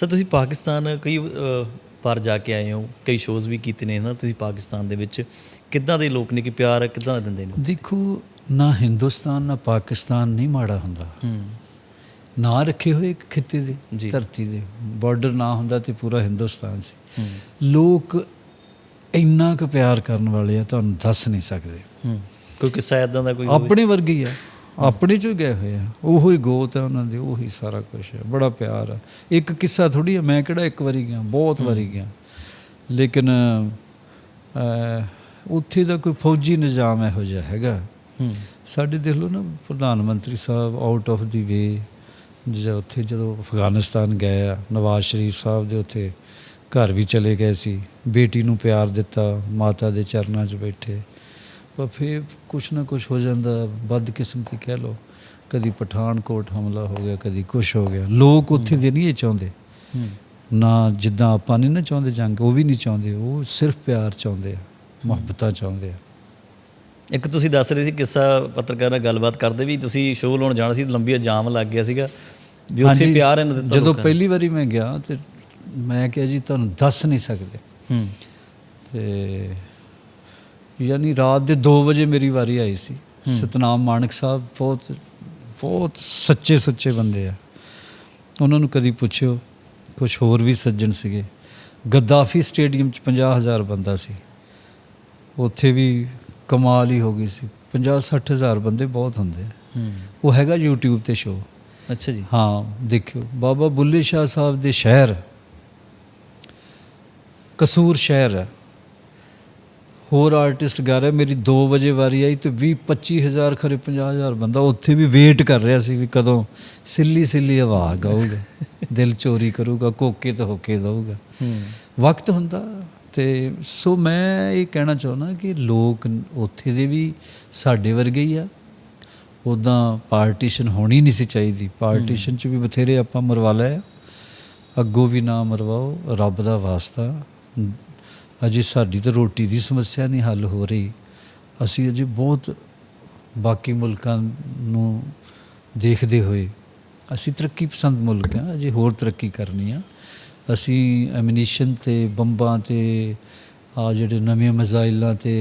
Sir ਤੁਸੀਂ ਪਾਕਿਸਤਾਨ ਕਈ ਵਾਰ ਜਾ ਕੇ ਆਏ ਹੋ ਕਈ ਸ਼ੋਜ਼ ਵੀ ਕੀਤੇ ਨੇ ਨਾ ਤੁਸੀਂ ਪਾਕਿਸਤਾਨ ਦੇ ਵਿੱਚ ਕਿੱਦਾਂ ਦੇ ਲੋਕ ਨੇ ਕਿ ਪਿਆਰ ਕਿੱਦਾਂ ਦਿੰਦੇ ਨੇ? ਦੇਖੋ ਨਾ ਹਿੰਦੁਸਤਾਨ ਨਾ ਪਾਕਿਸਤਾਨ ਨਹੀਂ ਮਾੜਾ ਹੁੰਦਾ। ਹੂੰ। ਨਾ ਰੱਖੇ ਹੋਏ ਇੱਕ ਖਿੱਤੇ ਦੇ। ਧਰਤੀ ਦੇ। ਬਾਰਡਰ ਨਾ ਹੁੰਦਾ ਤੇ ਪੂਰਾ ਹਿੰਦੁਸਤਾਨ ਸੀ। ਲੋਕ ਇੰਨਾ ਕੁ ਪਿਆਰ ਕਰਨ ਵਾਲੇ ਆ ਤੁਹਾਨੂੰ ਦੱਸ ਨਹੀਂ ਸਕਦੇ। ਹੂੰ। ਕੋਈ ਕਿੱਸਾ ਇਦਾਂ ਦਾ ਕੋਈ? ਆਪਣੇ ਵਰਗੇ ਹੀ ਆ। ਆਪਣੇ ਚੋਂ ਹੀ ਗਏ ਹੋਏ ਆ। ਉਹੋ ਹੀ ਗੋਤ ਹੈ ਉਹਨਾਂ ਦੇ ਉਹੀ ਸਾਰਾ ਕੁਝ ਹੈ ਬੜਾ ਪਿਆਰ ਆ। ਇੱਕ ਕਿੱਸਾ ਥੋੜੀ ਆ ਮੈਂ ਕਿਹੜਾ ਇੱਕ ਵਾਰੀ ਗਿਆ ਬਹੁਤ ਵਾਰੀ ਗਿਆ। ਲੇਕਿਨ ਉੱਥੇ ਦਾ ਕੋਈ ਫੌਜੀ ਨਿਜ਼ਾਮ ਇਹੋ ਜਿਹਾ ਹੈਗਾ। ਹੂੰ। ਸਾਡੇ ਦੇਖ ਲਓ ਨਾ ਪ੍ਰਧਾਨ ਮੰਤਰੀ ਸਾਹਿਬ ਆਊਟ ਆਫ ਦੀ ਵੇ ਜਿਹੜਾ ਉੱਥੇ ਜਦੋਂ ਅਫਗਾਨਿਸਤਾਨ ਗਏ ਆ ਨਵਾਜ਼ ਸ਼ਰੀਫ ਸਾਹਿਬ ਦੇ ਉੱਥੇ ਘਰ ਵੀ ਚਲੇ ਗਏ ਸੀ। ਬੇਟੀ ਨੂੰ ਪਿਆਰ ਦਿੱਤਾ ਮਾਤਾ ਦੇ ਚਰਨਾਂ 'ਚ ਬੈਠੇ। ਪਰ ਫਿਰ ਕੁਛ ਨਾ ਕੁਛ ਹੋ ਜਾਂਦਾ ਬਦਕਿਸਮਤੀ ਕਹਿ ਲਓ। ਕਦੀ ਪਠਾਨਕੋਟ ਹਮਲਾ ਹੋ ਗਿਆ ਕਦੀ ਕੁਛ ਹੋ ਗਿਆ। ਲੋਕ ਉੱਥੇ ਦੇ ਨਹੀਂ ਇਹ ਚਾਹੁੰਦੇ। ਨਾ ਜਿੱਦਾਂ ਆਪਾਂ ਨਹੀਂ ਨਾ ਚਾਹੁੰਦੇ ਜੰਗ ਉਹ ਵੀ ਨਹੀਂ ਚਾਹੁੰਦੇ। ਉਹ ਸਿਰਫ ਪਿਆਰ ਚਾਹੁੰਦੇ ਆ ਮੁਹੱਬਤਾਂ ਚਾਹੁੰਦੇ ਆ। ਇੱਕ ਤੁਸੀਂ ਦੱਸ ਰਹੇ ਸੀ ਕਿੱਸਾ ਪੱਤਰਕਾਰ ਨਾਲ ਗੱਲਬਾਤ ਕਰਦੇ ਵੀ ਤੁਸੀਂ ਸ਼ੋਅ ਲਾਉਣ ਜਾਣਾ ਸੀ ਲੰਬੀ ਜਾਮ ਲੱਗ ਗਿਆ ਸੀਗਾ। ਵੀ ਉੱਥੇ ਪਿਆਰ ਇਹਨਾਂ ਦਿੱਤਾ ਜਦੋਂ। ਪਹਿਲੀ ਵਾਰੀ ਮੈਂ ਗਿਆ ਤੇ ਮੈਂ ਕਿਹਾ ਜੀ ਤੁਹਾਨੂੰ ਦੱਸ ਨਹੀਂ ਸਕਦੇ। ਹੂੰ। ਤੇ ਯਾਨੀ ਰਾਤ ਦੇ 2 ਵਜੇ ਮੇਰੀ ਵਾਰੀ ਆਈ ਸੀ। ਸਤਨਾਮ ਮਾਨਕ ਸਾਹਿਬ ਬਹੁਤ ਬਹੁਤ ਸੱਚੇ ਸੁੱਚੇ ਬੰਦੇ ਆ। ਉਹਨਾਂ ਨੂੰ ਕਦੀ ਪੁੱਛਿਓ ਕੁਝ ਹੋਰ ਵੀ ਸੱਜਣ ਸੀਗੇ। ਗੱਦਾਫੀ ਸਟੇਡੀਅਮ ਚ 50000 ਬੰਦਾ ਸੀ। ਉੱਥੇ ਵੀ ਕਮਾਲ ਹੀ ਹੋ ਗਈ ਸੀ। 50 60000 ਬੰਦੇ ਬਹੁਤ ਹੁੰਦੇ ਆ। ਉਹ ਹੈਗਾ YouTube ਤੇ ਸ਼ੋਅ ਅੱਛਾ ਜੀ। ਹਾਂ ਦੇਖਿਓ। ਬਾਬਾ ਬੁੱਲੇ ਸ਼ਾਹ ਸਾਹਿਬ ਦੇ ਸ਼ਹਿਰ। ਕਸੂਰ ਸ਼ਹਿਰ ਹੈ ਹੋਰ ਆਰਟਿਸਟ ਗਾ ਰਿਹਾ ਮੇਰੀ 2 ਵਜੇ ਵਾਰੀ ਆਈ ਤੇ 20 25000 ਖਰੇ 50000 ਬੰਦਾ ਉੱਥੇ ਵੀ ਵੇਟ ਕਰ ਰਿਹਾ ਸੀ ਵੀ ਕਦੋਂ ਸਿੱਲੀ ਸਿੱਲੀ ਆਵਾਜ਼ ਗਾਊਗਾ ਦਿਲ ਚੋਰੀ ਕਰੂਗਾ ਕੋਕੇ ਤੇ ਹੋਕੇ ਦਊਗਾ। ਵਕਤ ਹੁੰਦਾ ਤੇ ਸੋ ਮੈਂ ਇਹ ਕਹਿਣਾ ਚਾਹੁੰਦਾ ਕਿ ਲੋਕ ਉੱਥੇ ਦੇ ਵੀ ਸਾਡੇ ਵਰਗੇ ਹੀ ਆ। ਉਦਾਂ ਪਾਰਟੀਸ਼ਨ ਹੋਣੀ ਨਹੀਂ ਸੀ ਚਾਹੀਦੀ ਪਾਰਟੀਸ਼ਨ ਚ ਵੀ ਬਥੇਰੇ ਆਪਾਂ ਮਰਵਾ ਲਏ ਆ। ਅੱਗੋਂ ਵੀ ਨਾ ਮਰਵਾਓ ਰੱਬ ਦਾ ਵਾਸਤਾ। ਅਜੇ ਸਾਡੀ ਤਾਂ ਰੋਟੀ ਦੀ ਸਮੱਸਿਆ ਨਹੀਂ ਹੱਲ ਹੋ ਰਹੀ। ਅਸੀਂ ਅਜੇ ਬਹੁਤ ਬਾਕੀ ਮੁਲਕਾਂ ਨੂੰ ਦੇਖਦੇ ਹੋਏ ਅਸੀਂ ਤਰੱਕੀ ਪਸੰਦ ਮੁਲਕ ਹਾਂ ਅਜੇ ਹੋਰ ਤਰੱਕੀ ਕਰਨੀ ਆ। ਅਸੀਂ ਐਮਨੀਸ਼ਨ ਤੇ ਬੰਬਾਂ ਤੇ ਆ ਜਿਹੜੇ ਨਵੇਂ ਮਿਜ਼ਾਈਲਾਂ ਤੇ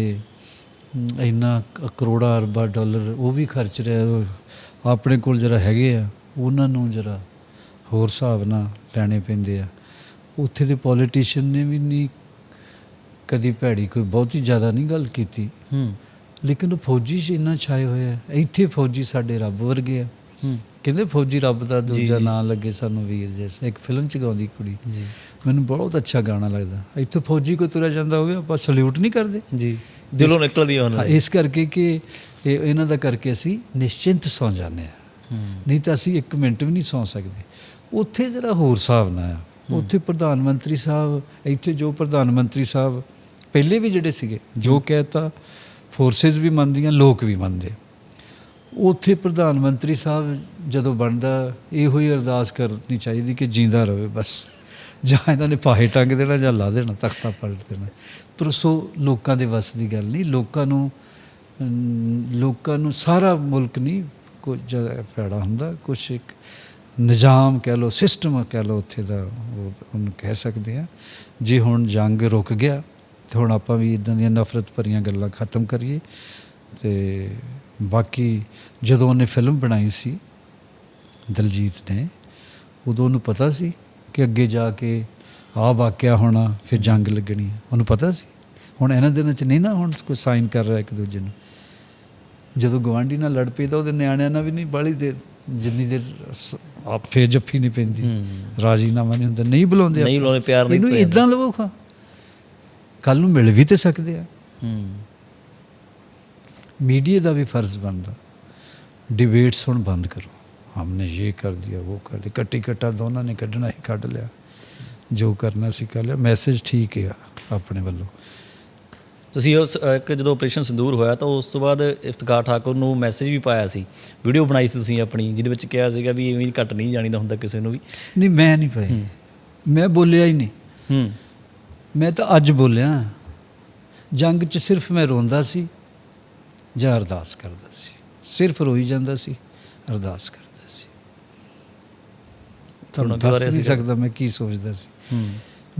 ਮ, ਇੰਨਾ ਕਰੋੜਾਂ ਅਰਬਾਂ ਡਾਲਰ ਉਹ ਵੀ ਖਰਚ ਰਿਹਾ ਆਪਣੇ ਕੋਲ ਜਰਾ ਹੈਗੇ ਆ ਉਹਨਾਂ ਨੂੰ ਜਰਾ ਹੋਰ ਹਿਸਾਬ ਨਾਲ ਲੈਣੇ ਪੈਂਦੇ ਆ। ਉੱਥੇ ਦੇ ਪੋਲੀਟੀਸ਼ੀਅਨ ਨੇ ਵੀ ਨਹੀਂ ਕਦੀ ਭੈੜੀ ਕੋਈ ਬਹੁਤੀ ਜ਼ਿਆਦਾ ਨਹੀਂ ਗੱਲ ਕੀਤੀ। ਹੂੰ। ਲੇਕਿਨ ਉਹ ਫੌਜੀ 'ਚ ਇੰਨਾ ਛਾਏ ਹੋਏ ਆ ਇੱਥੇ ਫੌਜੀ ਸਾਡੇ ਰੱਬ ਵਰਗੇ ਆ। ਹੂੰ। ਕਹਿੰਦੇ ਫੌਜੀ ਰੱਬ ਦਾ ਦੂਜਾ। ਨਾਂ ਲੱਗੇ ਸਾਨੂੰ ਵੀਰ ਜੈਸਾ। ਇੱਕ ਫਿਲਮ ਚ ਗਾਉਂਦੀ ਕੁੜੀ। ਜੀ। ਮੈਨੂੰ ਬਹੁਤ ਅੱਛਾ ਗਾਣਾ ਲੱਗਦਾ। ਇੱਥੇ ਫੌਜੀ ਕੋਈ ਤੁਰਿਆ ਜਾਂਦਾ ਹੋਵੇ ਆਪਾਂ ਸਲੂਟ ਨਹੀਂ ਕਰਦੇ। ਜੀ। ਦਿਲੋਂ ਨਿਕਲਦੀ ਉਹਨਾਂ ਇਸ ਕਰਕੇ ਕਿ ਇਹ ਇਹਨਾਂ ਦਾ ਕਰਕੇ ਅਸੀਂ ਨਿਸ਼ਚਿੰਤ ਸੌ ਜਾਂਦੇ ਆ ਨਹੀਂ ਤਾਂ ਅਸੀਂ ਇੱਕ ਮਿੰਟ ਵੀ ਨਹੀਂ ਸੌ ਸਕਦੇ। ਉੱਥੇ ਜਰਾ ਹੋਰ ਹਿਸਾਬ ਨਾਲ ਆ। ਉੱਥੇ ਪ੍ਰਧਾਨ ਮੰਤਰੀ ਸਾਹਿਬ ਇੱਥੇ ਜੋ ਪ੍ਰਧਾਨ ਮੰਤਰੀ ਸਾਹਿਬ ਪਹਿਲੇ ਵੀ ਜਿਹੜੇ ਸੀਗੇ, ਜੋ ਕਹਿਤਾ ਫੋਰਸਸ ਵੀ ਮੰਨਦੀਆਂ, ਲੋਕ ਵੀ ਮੰਨਦੇ ਉੱਥੇ ਪ੍ਰਧਾਨ ਮੰਤਰੀ ਸਾਹਿਬ ਜਦੋਂ ਬਣਦਾ, ਇਹੋ ਹੀ ਅਰਦਾਸ ਕਰਨੀ ਚਾਹੀਦੀ ਕਿ ਜਿੰਦਾ ਰਹੇ ਬਸ। ਜਾਂ ਇਹਨਾਂ ਨੇ ਪਾਹੇ ਟੰਗ ਦੇਣਾ ਜਾਂ ਲਾ ਦੇਣਾ, ਤਖਤਾ ਪਲਟ ਦੇਣਾ। ਪਰ ਸੋ ਲੋਕਾਂ ਦੇ ਵੱਸ ਦੀ ਗੱਲ ਨਹੀਂ, ਲੋਕਾਂ ਨੂੰ ਲੋਕਾਂ ਨੂੰ ਸਾਰਾ ਮੁਲਕ ਨਹੀਂ, ਕੁਝ ਪੈੜਾ ਹੁੰਦਾ ਕੁਝ ਇੱਕ ਨਿਜ਼ਾਮ ਕਹਿ ਲਓ ਸਿਸਟਮ ਕਹਿ ਲਓ, ਉੱਥੇ ਦਾ ਉਹਨੂੰ ਕਹਿ ਸਕਦੇ ਆ। ਜੇ ਹੁਣ ਜੰਗ ਰੁਕ ਗਿਆ ਤੇ ਹੁਣ ਆਪਾਂ ਵੀ ਇਦਾਂ ਦੀਆਂ ਨਫ਼ਰਤ ਭਰੀਆਂ ਗੱਲਾਂ ਖਤਮ ਕਰੀਏ ਤੇ ਬਾਕੀ ਜਦੋਂ ਉਹਨੇ ਫਿਲਮ ਬਣਾਈ ਸੀ ਦਲਜੀਤ ਨੇ ਉਦੋਂ ਉਹਨੂੰ ਪਤਾ ਸੀ ਕਿ ਅੱਗੇ ਜਾ ਕੇ ਆਹ ਵਾਕਿਆ ਹੋਣਾ ਫਿਰ ਜੰਗ ਲੱਗਣੀ ਉਹਨੂੰ ਪਤਾ ਸੀ? ਹੁਣ ਇਹਨਾਂ ਦਿਨਾਂ 'ਚ ਨਹੀਂ ਨਾ ਹੁਣ ਕੋਈ ਸਾਈਨ ਕਰ ਰਿਹਾ ਇੱਕ ਦੂਜੇ ਨੂੰ। ਜਦੋਂ ਗਵਾਂਢੀ ਨਾਲ ਲੜ ਪਈਦਾ ਉਹਦੇ ਨਿਆਣਿਆਂ ਨਾਲ ਵੀ ਨਹੀਂ ਬਾਲੀ ਦੇ ਜਿੰਨੀ ਦੇਰ ਆਪੇ ਜੱਫੀ ਨਹੀਂ ਪੈਂਦੀ। ਰਾਜੀਨਾਮਾ ਨਹੀਂ ਹੁੰਦਾ ਨਹੀਂ ਬੁਲਾਉਂਦੇ ਨਹੀਂ। ਬੁਲਾਉਂਦੇ, ਪਿਆਰ ਨਹੀਂ ਇਹਨੂੰ ਇਦਾਂ ਲਵੋ ਖਾ। ਕੱਲ ਨੂੰ ਮਿਲ ਵੀ ਤੇ ਸਕਦੇ ਆ ਹੂੰ मीडिया ਦਾ ਵੀ ਫਰਜ਼ ਬਣਦਾ ਡਿਬੇਟਸ ਹੁਣ ਬੰਦ ਕਰੋ हमने ये कर दिया वो कर दिया ਕੱਟੀ ਕੱਟਾ ਦੋਨਾਂ ਨੇ ਕੱਢਣਾ ਹੀ ਕੱਢ ਲਿਆ ਜੋ ਕਰਨਾ ਸੀ ਕਰ ਲਿਆ ਮੈਸੇਜ ਠੀਕ ਹੈ ਆਪਣੇ ਵੱਲੋਂ ਤੁਸੀਂ ਉਸ ਇੱਕ ਜਦੋਂ ਆਪਰੇਸ਼ਨ ਸੰਦੂਰ ਹੋਇਆ ਤਾਂ ਉਸ ਤੋਂ ਬਾਅਦ ਇਫਤਖਾਰ ਠਾਕੁਰ ਨੂੰ ਮੈਸੇਜ ਵੀ ਪਾਇਆ ਸੀ ਵੀਡੀਓ ਬਣਾਈ ਸੀ ਤੁਸੀਂ ਆਪਣੀ ਜਿਹਦੇ ਵਿੱਚ ਕਿਹਾ ਸੀਗਾ ਵੀ ਐਵੇਂ ਘੱਟ ਨਹੀਂ ਜਾਣੀਦਾ ਹੁੰਦਾ ਕਿਸੇ ਨੂੰ ਵੀ ਨਹੀਂ ਮੈਂ ਨਹੀਂ ਪਾਈ ਮੈਂ ਬੋਲਿਆ ਹੀ ਨਹੀਂ ਹੂੰ ਮੈਂ ਤਾਂ ਅੱਜ ਬੋਲਿਆ ਜੰਗ 'ਚ ਸਿਰਫ ਮੈਂ ਰੋਂਦਾ ਸੀ ਜਾਂ ਅਰਦਾਸ ਕਰਦਾ ਸੀ? ਸਿਰਫ ਰੋਈ ਜਾਂਦਾ ਸੀ ਅਰਦਾਸ ਕਰਦਾ ਸੀ। ਤੁਹਾਨੂੰ ਦੱਸ ਨਹੀਂ ਸਕਦਾ ਮੈਂ ਕੀ ਸੋਚਦਾ ਸੀ।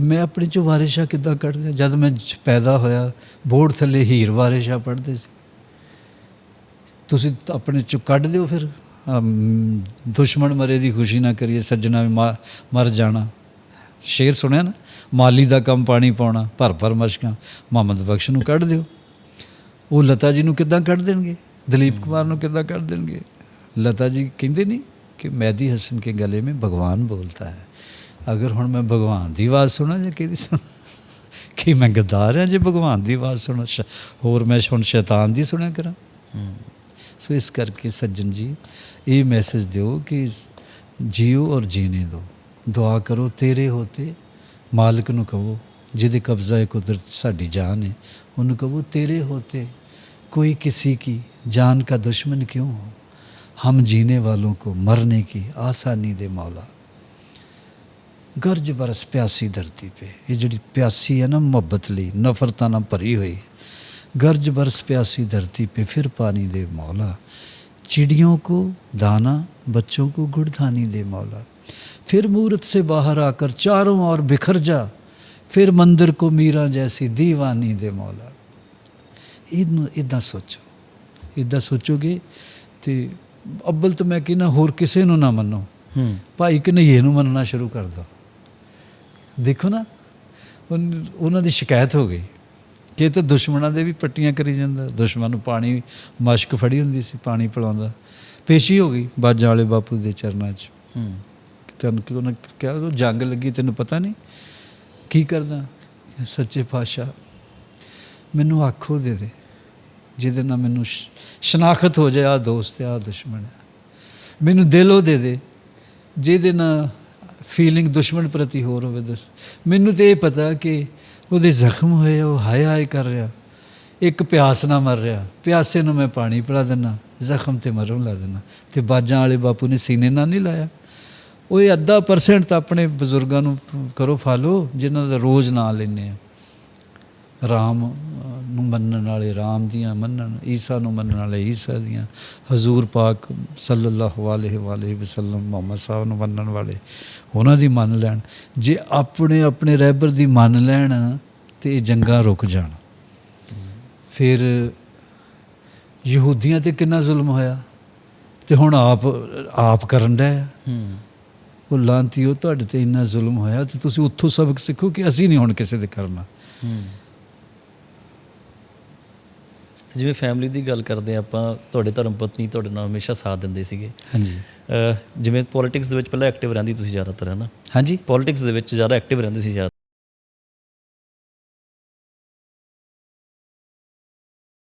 ਮੈਂ ਆਪਣੇ ਚੋਂ ਵਾਰਿਸ਼ਾ ਕਿੱਦਾਂ ਕੱਢਦਾ ਜਦ ਮੈਂ ਪੈਦਾ ਹੋਇਆ ਬੋਰਡ ਥੱਲੇ ਹੀਰ ਵਾਰਿਸ਼ਾ ਪੜ੍ਹਦੇ ਸੀ। ਤੁਸੀਂ ਆਪਣੇ ਚੋਂ ਕੱਢ ਦਿਓ ਫਿਰ। ਦੁਸ਼ਮਣ ਮਰੇ ਦੀ ਖੁਸ਼ੀ ਨਾ ਕਰੀਏ ਸੱਜਣਾ ਮਰ ਜਾਣਾ। ਸ਼ੇਰ ਸੁਣਿਆ ਨਾ, ਮਾਲੀ ਦਾ ਕੰਮ ਪਾਣੀ ਪਾਉਣਾ, ਭਰ ਭਰ ਮਸ਼ਕਾਂ, ਮੁਹੰਮਦ ਬਖਸ਼ ਨੂੰ ਕੱਢ ਦਿਓ। ਉਹ ਲਤਾ ਜੀ ਨੂੰ ਕਿੱਦਾਂ ਕੱਢ ਦੇਣਗੇ? ਦਲੀਪ ਕੁਮਾਰ ਨੂੰ ਕਿੱਦਾਂ ਕੱਢ ਦੇਣਗੇ? ਲਤਾ ਜੀ ਕਹਿੰਦੇ ਨਹੀਂ ਕਿ ਮੈਦੀ ਹਸਨ ਕੇ ਗਲੇ ਮੇਂ ਭਗਵਾਨ ਬੋਲਤਾ ਹੈ। ਅਗਰ ਹੁਣ ਮੈਂ ਭਗਵਾਨ ਦੀ ਆਵਾਜ਼ ਸੁਣਾ ਜਾਂ ਕਿਹਦੀ ਸੁਣਾ? ਕਿ ਮੈਂ ਗਦਾਰ ਹਾਂ ਜੇ ਭਗਵਾਨ ਦੀ ਆਵਾਜ਼ ਸੁਣਾ? ਹੋਰ ਮੈਂ ਹੁਣ ਸ਼ੈਤਾਨ ਦੀ ਸੁਣਿਆ ਕਰਾਂ? ਸੋ ਇਸ ਕਰਕੇ ਸੱਜਣ ਜੀ, ਇਹ ਮੈਸੇਜ ਦਿਓ ਕਿ ਜੀਓ ਔਰ ਜੀਨੇ ਦੋ। ਦੁਆ ਕਰੋ ਤੇਰੇ ਹੋਤੇ ਮਾਲਕ ਨੂੰ ਕਹੋ ਜਿਹਦੇ ਕਬਜ਼ਾ ਹੈ ਕੁਦਰਤ ਸਾਡੀ ਜਾਨ ਹੈ ਉਹਨੂੰ ਕਹੋ ਤੇਰੇ ਹੋਤੇ कोई किसी की जान का दुश्मन क्यों हो हम जीने वालों को मरने की आसानी दे मौला ਗਰਜ ਬਰਸ ਪਿਆਸੀ ਧਰਤੀ पे ਇਹ ਜਿਹੜੀ ਪਿਆਸੀ ਹੈ ਨਾ ਮੁਹੱਬਤ ਲਈ ਨਫ਼ਰਤਾਂ ਨਾਲ ਭਰੀ ਹੋਈ गरज बरस प्यासी धरती पे फिर पानी दे मौला चिड़ियों को दाना बच्चों को गुड़धानी दे मौला फिर मूरत से बाहर आकर चारों ओर बिखर जा फिर मंदिर को मीरा जैसी दीवानी दे मौला ਇਹਨੂੰ ਇਦਾਂ ਸੋਚੋ ਇਦਾਂ ਸੋਚੋਗੇ ਤੇ ਅੱਬਲ ਤਾਂ ਮੈਂ ਕਹਿੰਦਾ ਹੋਰ ਕਿਸੇ ਨੂੰ ਨਾ ਮੰਨੋ ਹੂੰ ਭਾਈ ਕਨਈਏ ਨੂੰ ਮੰਨਣਾ ਸ਼ੁਰੂ ਕਰ ਦੋ ਦੇਖੋ ਨਾ ਉਨ- ਉਹਨਾਂ ਦੀ ਸ਼ਿਕਾਇਤ ਹੋ ਗਈ ਕਿ ਇਹ ਤਾਂ ਦੁਸ਼ਮਣਾਂ ਦੇ ਵੀ ਪੱਟੀਆਂ ਕਰੀ ਜਾਂਦਾ ਦੁਸ਼ਮਣ ਨੂੰ ਪਾਣੀ ਮਸ਼ਕ ਫੜੀ ਹੁੰਦੀ ਸੀ ਪਾਣੀ ਪਿਲਾਉਂਦਾ ਪੇਸ਼ੀ ਹੋ ਗਈ ਬਾਜਾਂ ਵਾਲੇ ਬਾਪੂ ਦੇ ਚਰਨਾਂ 'ਚ ਹੂੰ ਤੈਨੂੰ ਕਿ ਉਹਨੇ ਕਿਹਾ ਉਹ ਜੰਗ ਲੱਗੀ, ਤੈਨੂੰ ਪਤਾ ਨਹੀਂ ਕੀ ਕਰਦਾ? ਸੱਚੇ ਪਾਤਸ਼ਾਹ, ਮੈਨੂੰ ਆਖੋ ਦੇ ਦੇ, ਜਿਹਦੇ ਨਾਲ ਮੈਨੂੰ ਸ਼- ਸ਼ਨਾਖਤ ਹੋ ਜਾਏ ਆ ਦੋਸਤ ਆ ਦੁਸ਼ਮਣ ਹੈ। ਮੈਨੂੰ ਦਿਲੋਂ ਦੇ ਦੇ, ਜਿਹਦੇ ਨਾਲ ਫੀਲਿੰਗ ਦੁਸ਼ਮਣ ਪ੍ਰਤੀ ਹੋਰ ਹੋਵੇ, ਦਸ। ਮੈਨੂੰ ਤੇ ਇਹ ਪਤਾ ਕਿ ਉਹਦੇ ਜ਼ਖਮ ਹੋਏ ਉਹ ਹਾਏ ਹਾਏ ਕਰ ਰਿਹਾ। ਇੱਕ ਪਿਆਸ ਨਾਲ ਮਰ ਰਿਹਾ। ਪਿਆਸੇ ਨੂੰ ਮੈਂ ਪਾਣੀ ਪਿਲਾ ਦਿੰਦਾ ਜ਼ਖਮ ਤੇ ਮਰੋਂ ਲਾ ਦਿੰਦਾ ਤੇ ਬਾਜਾਂ ਵਾਲੇ ਬਾਪੂ ਨੇ ਸੀਨੇ ਨਾਲ ਨਹੀਂ ਲਾਇਆ। ਉਹ ਇਹ ਅੱਧਾ ਪਰਸੈਂਟ ਤਾਂ ਆਪਣੇ ਬਜ਼ੁਰਗਾਂ ਨੂੰ ਕਰੋ ਫਾਲੋ ਜਿਨ੍ਹਾਂ ਦਾ ਰੋਜ਼ ਨਾਂ ਲੈਂਦੇ ਆ। ਰਾਮ ਨੂੰ ਮੰਨਣ ਵਾਲੇ, ਰਾਮ ਦੀਆਂ ਮੰਨਣ, ਈਸਾ ਨੂੰ ਮੰਨਣ ਵਾਲੇ, ਈਸਾ ਦੀਆਂ। ਹਜ਼ੂਰ ਪਾਕ ਸੱਲੱਲਾਹੁ ਅਲੈਹਿ ਵਾਲੇਹ ਵਸੱਲਮ, ਮੁਹੰਮਦ ਸਾਹਿਬ ਨੂੰ ਮੰਨਣ ਵਾਲੇ, ਉਹਨਾਂ ਦੀ ਮੰਨ ਲੈਣ। ਜੇ ਆਪਣੇ ਆਪਣੇ ਰਹਿਬਰ ਦੀ ਮੰਨ ਲੈਣ, ਤੇ ਇਹ ਜੰਗਾਂ ਰੁਕ ਜਾਣ। ਫਿਰ ਯਹੂਦੀਆਂ ਤੇ ਕਿੰਨਾ ਜ਼ੁਲਮ ਹੋਇਆ? ਤੇ ਹੁਣ ਆਪ ਆਪ ਕਰਨ ਦਾ ਹੂੰ। ਉਹ ਲਾਂਤੀ ਉਹ ਤੁਹਾਡੇ ਤੇ ਇੰਨਾ ਜ਼ੁਲਮ ਹੋਇਆ ਤੇ ਤੁਸੀਂ ਉੱਥੋਂ ਸਬਕ ਸਿੱਖੋ ਕਿ ਅਸੀਂ ਨਹੀਂ ਹੁਣ ਕਿਸੇ ਦੇ ਕਰਨਾ। ਜਿਵੇਂ ਫੈਮਿਲੀ ਦੀ ਗੱਲ ਕਰਦੇ ਆਪਾਂ ਤੁਹਾਡੇ ਧਰਮ ਪਤਨੀ ਤੁਹਾਡੇ ਨਾਲ ਹਮੇਸ਼ਾ ਸਾਥ ਦਿੰਦੇ ਸੀਗੇ। ਹਾਂਜੀ। ਜਿਵੇਂ ਪੋਲਿਟਿਕਸ ਦੇ ਵਿੱਚ ਪਹਿਲਾਂ ਐਕਟਿਵ ਰਹਿੰਦੀ ਤੁਸੀਂ ਜ਼ਿਆਦਾਤਰ ਹੈ ਨਾ? ਹਾਂਜੀ। ਪੋਲਿਟਿਕਸ ਦੇ ਵਿੱਚ ਜ਼ਿਆਦਾ ਐਕਟਿਵ ਰਹਿੰਦੇ ਸੀ ਜ਼ਿਆਦਾ